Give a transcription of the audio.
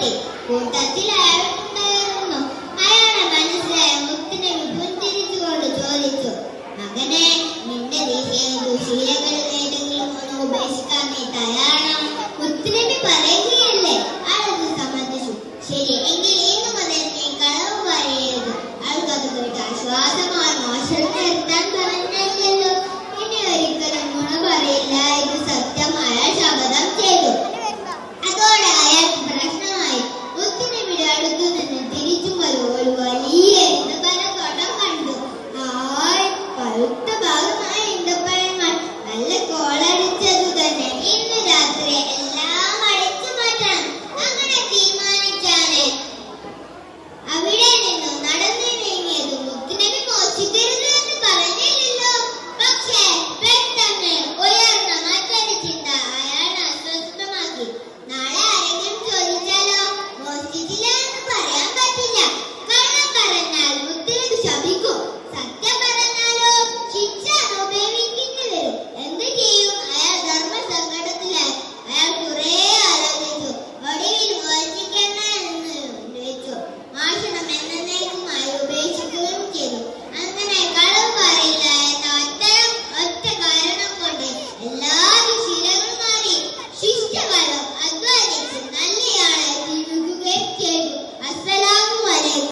തട്ടി കൂട്ടത്തിൽ അയാൾക്കുണ്ടായിരുന്നു അയാളെ മനസ്സിലായ? മുത്തിനെ വിപുൽ തിരിച്ചുകൊണ്ട് ചോദിച്ചു. മകനെ നിന്റെ ദിശയും ദുശീലകളും ഏതെങ്കിലും ഒന്ന് ഉപേക്ഷിക്കാൻ നീ തയ്യാറാണ്? മുത്തിനെ പറയുകയല്ല. about